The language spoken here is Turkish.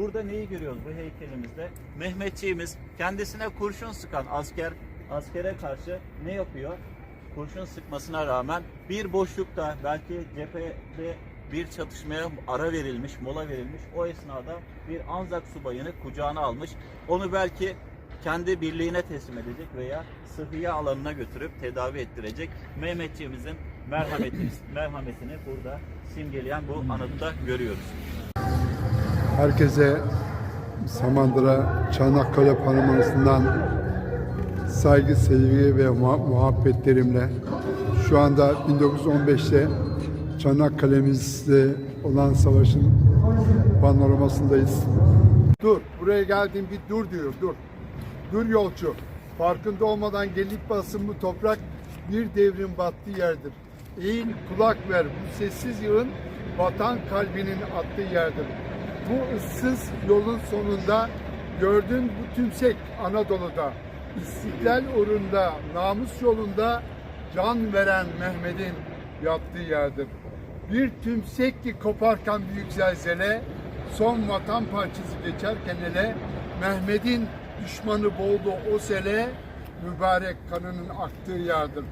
Burada neyi görüyoruz bu heykelimizde? Mehmetçiğimiz kendisine kurşun sıkan asker askere karşı ne yapıyor? Kurşun sıkmasına rağmen bir boşlukta belki cephede bir çatışmaya ara verilmiş, mola verilmiş. O esnada bir Anzak subayını kucağına almış. Onu belki kendi birliğine teslim edecek veya sıhhiye alanına götürüp tedavi ettirecek. Mehmetçiğimizin merhametini, merhametini burada simgeleyen bu anıtta görüyoruz. Herkese Samandıra Çanakkale Panoraması'ndan saygı, sevgi ve muha- muhabbetlerimle şu anda 1915'te Çanakkale'mizde olan savaşın panoramasındayız. Dur, buraya geldiğim bir dur diyor, dur. Dur yolcu. Farkında olmadan gelip basın bu toprak bir devrin battığı yerdir. Eğil kulak ver bu sessiz yığın vatan kalbinin attığı yerdir. Bu ıssız yolun sonunda gördüğün bu tümsek Anadolu'da istiklal uğrunda namus yolunda can veren Mehmet'in yattığı yerdir. Bir tümsek ki koparken büyük zelzele son vatan parçası geçerken ele Mehmet'in düşmanı boğdu o sele mübarek kanının aktığı yerdir.